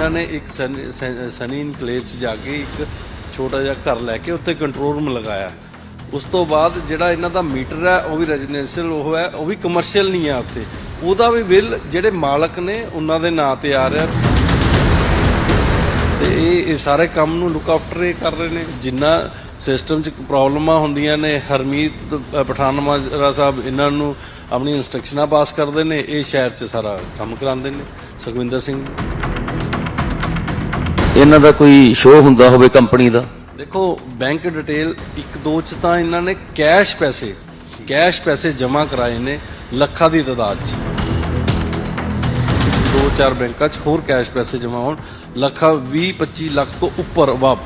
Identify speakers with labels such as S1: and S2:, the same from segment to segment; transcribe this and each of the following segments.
S1: ਇਹਨਾਂ ਨੇ ਇੱਕ ਸਨ- ਸਨ- ਸਨੀ ਇਨਕਲੇਵ ਚ ਜਾ ਕੇ ਇੱਕ ਛੋਟਾ ਜਿਹਾ ਘਰ ਲੈ ਕੇ ਉੱਤੇ ਕੰਟਰੋਲ ਰੂਮ ਲਗਾਇਆ। ਉਸ ਤੋਂ ਬਾਅਦ ਜਿਹੜਾ ਇਹਨਾਂ ਦਾ ਮੀਟਰ ਹੈ, ਉਹ ਵੀ ਰੈਜ਼ੀਡੈਂਸ਼ੀਅਲ ਉਹ ਹੈ, ਉਹ ਵੀ ਕਮਰਸ਼ੀਅਲ ਨਹੀਂ ਹੈ ਉੱਤੇ ਉਹਦਾ ਵੀ ਬਿੱਲ ਜਿਹੜੇ ਮਾਲਕ ਨੇ, ਉਹਨਾਂ ਦੇ ਨਾਂ ਤੇ ਆ ਰਿਹਾ। ਤੇ ਇਹ ਇਹ ਸਾਰੇ ਕੰਮ ਨੂੰ ਲੁੱਕ ਆਫਟਰ ਇਹ ਕਰ ਰਹੇ ਨੇ। ਜਿੰਨਾ ਸਿਸਟਮ 'ਚ ਪ੍ਰੋਬਲਮਾਂ ਹੁੰਦੀਆਂ ਨੇ, ਹਰਮੀਤ ਪਠਾਨਮਾਜਰਾ ਸਾਹਿਬ, ਇਹਨਾਂ ਨੂੰ ਆਪਣੀ ਇਨਸਟਰਕਸ਼ਨਾਂ ਪਾਸ ਕਰਦੇ ਨੇ, ਇਹ ਸ਼ਹਿਰ 'ਚ ਸਾਰਾ ਕੰਮ ਕਰਾਉਂਦੇ ਨੇ। ਸੁਖਵਿੰਦਰ ਸਿੰਘ।
S2: ਇਹਨਾਂ ਦਾ ਕੋਈ ਸ਼ੋਅ ਹੁੰਦਾ ਹੋਵੇ ਕੰਪਨੀ ਦਾ?
S1: ਦੇਖੋ ਬੈਂਕ ਡਿਟੇਲ ਇੱਕ ਦੋ ਚ ਤਾਂ ਇਹਨਾਂ ਨੇ ਕੈਸ਼ ਪੈਸੇ ਕੈਸ਼ ਪੈਸੇ ਜਮ੍ਹਾਂ ਕਰਾਏ ਨੇ ਲੱਖਾਂ ਦੀ ਤਾਦਾਦ ਚ। ਦੋ ਚਾਰ ਬੈਂਕਾਂ ਚ ਹੋਰ ਕੈਸ਼ ਪੈਸੇ ਜਮ੍ਹਾਂ ਹੋਣ, ਲੱਖਾਂ 20 25 ਲੱਖ ਤੋਂ ਉੱਪਰ ਵਾਪ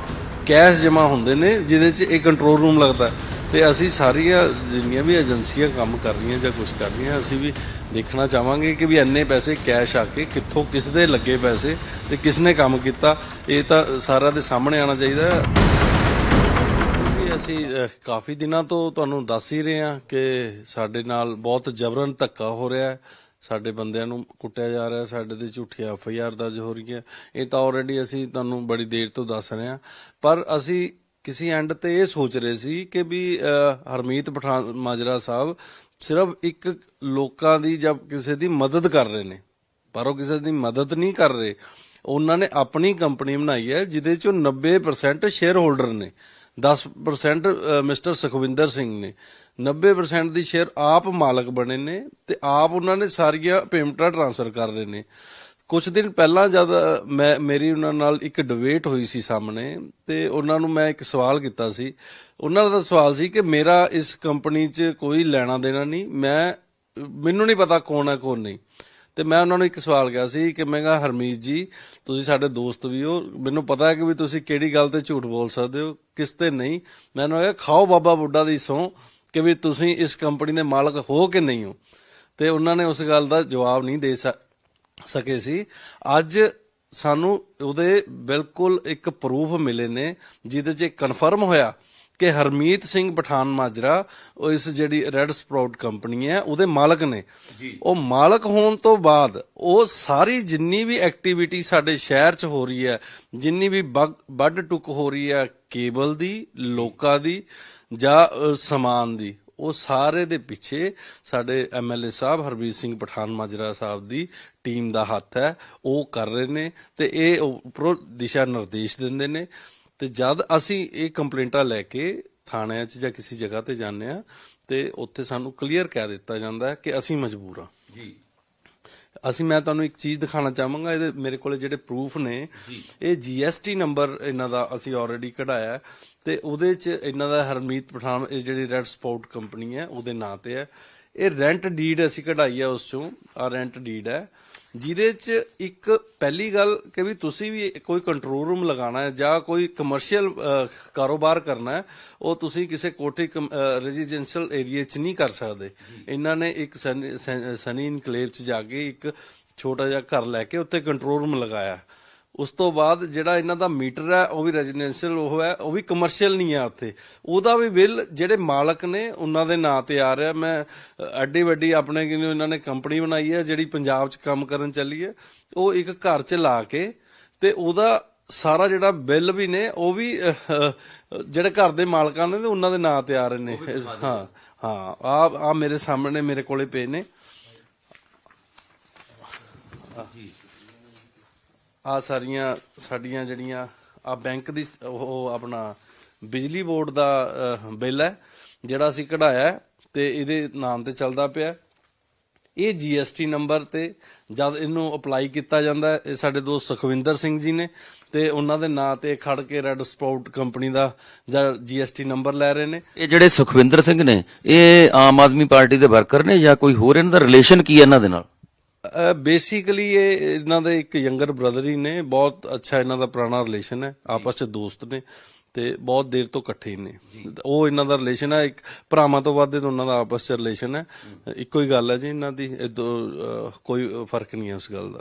S1: ਕੈਸ਼ ਜਮ੍ਹਾਂ ਹੁੰਦੇ ਨੇ, ਜਿਹਦੇ ਚ ਇਹ ਕੰਟਰੋਲ ਰੂਮ ਲੱਗਦਾ। ਤੇ ਅਸੀਂ ਸਾਰੀਆਂ ਜਿੰਨੀਆਂ ਵੀ ਏਜੰਸੀਆਂ ਕੰਮ ਕਰ ਰਹੀਆਂ ਜਾਂ ਕੁਝ ਕਰ ਰਹੀਆਂ, ਅਸੀਂ ਵੀ ਦੇਖਣਾ ਚਾਹਾਂਗੇ ਕਿ ਵੀ ਇੰਨੇ ਪੈਸੇ ਕੈਸ਼ ਆ ਕੇ ਕਿੱਥੋਂ, ਕਿਸ ਦੇ ਲੱਗੇ ਪੈਸੇ ਤੇ ਕਿਸ ਨੇ ਕੰਮ ਕੀਤਾ, ਇਹ ਤਾਂ ਸਾਰਾ ਦੇ ਸਾਹਮਣੇ ਆਉਣਾ ਚਾਹੀਦਾ। ਅਸੀਂ ਕਾਫੀ ਦਿਨਾਂ ਤੋਂ ਤੁਹਾਨੂੰ ਦੱਸ ਹੀ ਰਹੇ ਹਾਂ ਕਿ ਸਾਡੇ ਨਾਲ ਬਹੁਤ ਜਬਰਨ ਧੱਕਾ ਹੋ ਰਿਹਾ ਹੈ। ਸਾਡੇ ਬੰਦਿਆਂ ਨੂੰ ਕੁੱਟਿਆ ਜਾ ਰਿਹਾ, ਸਾਡੇ ਤੇ ਝੂਠੀਆਂ ਐਫ ਆਈ ਆਰ ਦਰਜ ਹੋ ਰਹੀਆਂ। ਇਹ ਤਾਂ ਆਲਰੇਡੀ ਅਸੀਂ ਤੁਹਾਨੂੰ ਬੜੀ ਦੇਰ ਤੋਂ ਦੱਸ ਰਹੇ ਹਾਂ। ਪਰ ਅਸੀਂ ਕਿਸੇ ਐਂਡ ਤੇ ਇਹ ਸੋਚ ਰਹੇ ਸੀ ਕਿ ਵੀ ਹਰਮੀਤ ਪਠਾਨ ਮਾਜਰਾ ਸਾਹਿਬ ਸਿਰਫ ਇੱਕ ਲੋਕਾਂ ਦੀ ਜਾਂ ਕਿਸੇ ਦੀ ਮਦਦ ਕਰ ਰਹੇ ਨੇ, ਪਰ ਉਹ ਕਿਸੇ ਦੀ ਮਦਦ ਨਹੀਂ ਕਰ ਰਹੇ। ਉਹਨਾਂ ਨੇ ਆਪਣੀ ਕੰਪਨੀ ਬਣਾਈ ਹੈ, ਜਿਹਦੇ ਚੋਂ 90% ਸ਼ੇਅਰ ਹੋਲਡਰ ਨੇ। 10% ਮਿਸਟਰ ਸੁਖਵਿੰਦਰ ਸਿੰਘ ਨੇ। 90% ਦੀ ਸ਼ੇਅਰ ਆਪ ਮਾਲਕ ਬਣੇ ਨੇ ਤੇ ਆਪ ਉਹਨਾਂ ਨੇ ਸਾਰੀਆਂ ਪੇਮੈਂਟਾਂ ਟ੍ਰਾਂਸਫਰ ਕਰ ਰਹੇ ਨੇ। ਕੁਝ ਦਿਨ ਪਹਿਲਾਂ ਜਦ ਮੈਂ, ਮੇਰੀ ਉਹਨਾਂ ਨਾਲ ਇੱਕ ਡਿਬੇਟ ਹੋਈ ਸੀ ਸਾਹਮਣੇ, ਤੇ ਉਹਨਾਂ ਨੂੰ ਮੈਂ ਇੱਕ ਸਵਾਲ ਕੀਤਾ ਸੀ। ਉਹਨਾਂ ਦਾ ਸਵਾਲ ਸੀ ਕਿ ਮੇਰਾ ਇਸ ਕੰਪਨੀ 'ਚ ਕੋਈ ਲੈਣਾ ਦੇਣਾ ਨਹੀਂ, ਮੈਂ, ਮੈਨੂੰ ਨਹੀਂ ਪਤਾ ਕੌਣ ਹੈ, ਕੌਣ ਨਹੀਂ। ਤੇ ਮੈਂ ਉਹਨਾਂ ਨੂੰ ਇੱਕ ਸਵਾਲ ਕਿਹਾ ਸੀ ਕਿ ਮੈਂ ਕਿਹਾ, ਹਰਮੀਤ ਜੀ, ਤੁਸੀਂ ਸਾਡੇ ਦੋਸਤ ਵੀ ਹੋ, ਮੈਨੂੰ ਪਤਾ ਹੈ ਕਿ ਵੀ ਤੁਸੀਂ ਕਿਹੜੀ ਗੱਲ ਤੇ ਝੂਠ ਬੋਲ ਸਕਦੇ ਹੋ, ਕਿਸ ਤੇ ਨਹੀਂ? ਮੈਂ ਉਹਨਾਂ ਨੂੰ ਕਿਹਾ, ਖਾਓ ਬਾਬਾ ਬੁੱਢਾ ਦੀ ਸਹੁੰ ਕਿ ਵੀ ਤੁਸੀਂ ਇਸ ਕੰਪਨੀ ਦੇ ਮਾਲਕ ਹੋ ਕਿ ਨਹੀਂ ਹੋ? ਤੇ ਉਹਨਾਂ ਨੇ ਉਸ ਗੱਲ ਦਾ ਜਵਾਬ ਨਹੀਂ ਦੇ ਸਕ- ਸੀ। ਅੱਜ ਸਾਨੂੰ ਉਹਦੇ ਬਿਲਕੁਲ ਇੱਕ ਪ੍ਰੂਫ ਮਿਲੇ ਨੇ ਜਿਹਦੇ 'ਚ ਕਨਫਰਮ ਹੋਇਆ ਕਿ ਹਰਮੀਤ ਸਿੰਘ ਪਠਾਨ ਮਾਜਰਾ ਉਹ ਇਸ ਜਿਹੜੀ ਰੈੱਡ ਸਪਰਾਊਟ ਕੰਪਨੀ ਹੈ ਉਹਦੇ ਮਾਲਕ ਨੇ। ਉਹ ਮਾਲਕ ਹੋਣ ਤੋਂ ਬਾਅਦ ਉਹ ਸਾਰੀ ਜਿੰਨੀ ਵੀ ਐਕਟੀਵਿਟੀ ਸਾਡੇ ਸ਼ਹਿਰ 'ਚ ਹੋ ਰਹੀ ਹੈ ਜਿੰਨੀ ਵੀ ਵੱਢ ਟੁੱਕ ਹੋ ਰਹੀ ਹੈ ਕੇਬਲ ਦੀ ਲੋਕਾਂ ਦੀ ਜਾਂ ਸਮਾਨ ਦੀ ਉਹ ਸਾਰੇ ਦੇ ਪਿੱਛੇ ਸਾਡੇ ਐਮਐਲਏ ਸਾਹਿਬ ਹਰਬੀਰ ਸਿੰਘ ਪਠਾਨ ਮਾਜਰਾ ਸਾਹਿਬ ਦੀ ਟੀਮ ਦਾ ਹੱਥ ਹੈ ਉਹ ਕਰ ਰਹੇ ਨੇ ਤੇ ਇਹ ਉੱਪਰੋਂ ਦਿਸ਼ਾ ਨਿਰਦੇਸ਼ ਦਿੰਦੇ ਨੇ। ਤੇ ਜਦ ਅਸੀਂ ਇਹ ਕੰਪਲੇਂਟਾਂ ਲੈ ਕੇ ਥਾਣਿਆਂ 'ਚ ਜਾਂ ਕਿਸੇ ਜਗ੍ਹਾ ਤੇ ਜਾਂਦੇ ਆ ਤੇ ਉੱਥੇ ਸਾਨੂੰ ਕਲੀਅਰ ਕਹਿ ਦਿੱਤਾ ਜਾਂਦਾ ਕਿ ਅਸੀਂ ਮਜਬੂਰ
S2: ਜੀ।
S1: ਅਸੀਂ ਮੈਂ ਤੁਹਾਨੂੰ ਇੱਕ ਚੀਜ਼ ਦਿਖਾਉਣਾ ਚਾਹਾਂਗਾ ਇਹਦੇ ਮੇਰੇ ਕੋਲੇ ਜਿਹੜੇ ਪ੍ਰੂਫ ਨੇ ਇਹ ਜੀਐਸਟੀ ਨੰਬਰ ਇਹਨਾਂ ਦਾ ਅਸੀਂ ਆਲਰੇਡੀ ਕਢਾਇਆ ਤੇ ਉਹਦੇ 'ਚ ਇਹਨਾਂ ਦਾ ਹਰਮੀਤ ਪਠਾਨ, ਇਹ ਜਿਹੜੀ ਰੈੱਡ ਸਪਾਊਟ ਕੰਪਨੀ ਹੈ, ਉਹਦੇ ਨਾਂ ਤੇ ਹੈ। ਇਹ ਰੈਂਟ ਡੀਡ ਅਸੀਂ ਕਢਾਈ ਹੈ ਉਸ ਚੋਂ ਆ ਰੈਂਟ ਡੀਡ ਹੈ। ਜਿਹਦੇ 'ਚ ਇੱਕ ਪਹਿਲੀ ਗੱਲ ਕਿ ਵੀ ਤੁਸੀਂ ਵੀ ਕੋਈ ਕੰਟਰੋਲ ਰੂਮ ਲਗਾਉਣਾ ਹੈ ਜਾਂ ਕੋਈ ਕਮਰਸ਼ੀਅਲ ਕਾਰੋਬਾਰ ਕਰਨਾ ਹੈ, ਉਹ ਤੁਸੀਂ ਕਿਸੇ ਕੋਠੀ ਰੈਜ਼ੀਡੈਂਸ਼ੀਅਲ ਏਰੀਆ 'ਚ ਨਹੀਂ ਕਰ ਸਕਦੇ। ਇਹਨਾਂ ਨੇ ਇੱਕ ਸਨ- ਸਨ- ਸਨੀ ਇਨਕਲੇਵ 'ਚ ਜਾ ਕੇ ਇੱਕ ਛੋਟਾ ਜਿਹਾ ਘਰ ਲੈ ਕੇ ਉੱਤੇ ਕੰਟਰੋਲ ਰੂਮ ਲਗਾਇਆ। ਉਸ ਤੋਂ ਬਾਅਦ ਜਿਹੜਾ ਇਹਨਾਂ ਦਾ ਮੀਟਰ ਹੈ ਉਹ ਵੀ ਰੈਜ਼ੀਡੈਂਸ਼ੀਅਲ ਉਹ ਹੈ ਉਹ ਵੀ ਕਮਰਸ਼ੀਅਲ ਨਹੀਂ ਹੈ ਉੱਥੇ। ਉਹਦਾ ਵੀ ਬਿੱਲ ਜਿਹੜੇ ਮਾਲਕ ਨੇ ਉਹਨਾਂ ਦੇ ਨਾਂ ਤੇ ਆ ਰਿਹਾ। ਮੈਂ ਐਡੀ ਵੱਡੀ ਆਪਣੇ ਕਿਨੂੰ ਇਹਨਾਂ ਨੇ ਕੰਪਨੀ ਬਣਾਈ ਹੈ ਜਿਹੜੀ ਪੰਜਾਬ 'ਚ ਕੰਮ ਕਰਨ ਚੱਲੀ ਹੈ ਉਹ ਇੱਕ ਘਰ 'ਚ ਲਾ ਕੇ ਤੇ ਉਹਦਾ ਸਾਰਾ ਜਿਹੜਾ ਬਿੱਲ ਵੀ ਨੇ ਉਹ ਵੀ ਜਿਹੜੇ ਘਰ ਦੇ ਮਾਲਕਾਂ ਨੇ ਤੇ ਉਹਨਾਂ ਦੇ ਨਾਂ ਤੇ ਆ ਰਹੇ ਨੇ। ਹਾਂ ਹਾਂ ਆ ਆ ਮੇਰੇ ਸਾਹਮਣੇ ਮੇਰੇ ਕੋਲੇ ਪਏ ਨੇ। ਆ ਸਾਰੀਆਂ ਸਾਡੀਆਂ ਜਿਹੜੀਆਂ ਆ ਬੈਂਕ ਦੀ ਉਹ ਆਪਣਾ ਬਿਜਲੀ ਬੋਰਡ ਦਾ ਬਿੱਲ ਹੈ, ਜਿਹੜਾ ਅਸੀਂ ਕਢਾਇਆ ਹੈ ਤੇ ਇਹਦੇ ਨਾਮ ਤੇ ਚੱਲਦਾ ਪਿਆ ਇਹ ਜੀਐਸਟੀ ਨੰਬਰ ਤੇ ਜਦ ਇਹਨੂੰ ਅਪਲਾਈ ਕੀਤਾ ਜਾਂਦਾ ਇਹ ਸਾਡੇ ਦੋਸਤ ਸੁਖਵਿੰਦਰ ਸਿੰਘ ਜੀ ਨੇ ਤੇ ਉਹਨਾਂ ਦੇ ਨਾਂ ਤੇ ਖੜ ਕੇ ਰੈੱਡ ਸਪਾਊਟ ਕੰਪਨੀ ਦਾ ਜਾਂ ਜੀਐਸਟੀ ਨੰਬਰ ਲੈ ਰਹੇ ਨੇ।
S2: ਇਹ ਜਿਹੜੇ ਸੁਖਵਿੰਦਰ ਸਿੰਘ ਨੇ, ਇਹ ਆਮ ਆਦਮੀ ਪਾਰਟੀ ਦੇ ਵਰਕਰ ਨੇ ਜਾਂ ਕੋਈ ਹੋਰ ਇਹਨਾਂ ਦਾ ਰਿਲੇਸ਼ਨ ਕੀ ਹੈ ਇਹਨਾਂ ਦੇ ਨਾਲ?
S1: ਬੇਸਿਕਲੀ ਇਹ ਇਹਨਾਂ ਦੇ ਇੱਕ ਯੰਗਰ ਬ੍ਰਦਰ ਹੀ ਨੇ ਬਹੁਤ ਅੱਛਾ ਇਹਨਾਂ ਦਾ ਪੁਰਾਣਾ ਰਿਲੇਸ਼ਨ ਹੈ ਆਪਸ ਚ ਦੋਸਤ ਨੇ ਤੇ ਬਹੁਤ ਦੇਰ ਤੋਂ ਇਕੱਠੇ ਨੇ। ਉਹ ਇਹਨਾਂ ਦਾ ਰਿਲੇਸ਼ਨ ਹੈ ਇੱਕ ਭਰਾਵਾਂ ਤੋਂ ਵੱਧ ਉਹਨਾਂ ਦਾ ਆਪਸ ਚ ਰਿਲੇਸ਼ਨ ਹੈ। ਇੱਕੋ ਹੀ ਗੱਲ ਹੈ ਜੀ ਇਹਨਾਂ ਦੀ ਕੋਈ ਫ਼ਰਕ ਨਹੀਂ ਹੈ ਉਸ ਗੱਲ ਦਾ।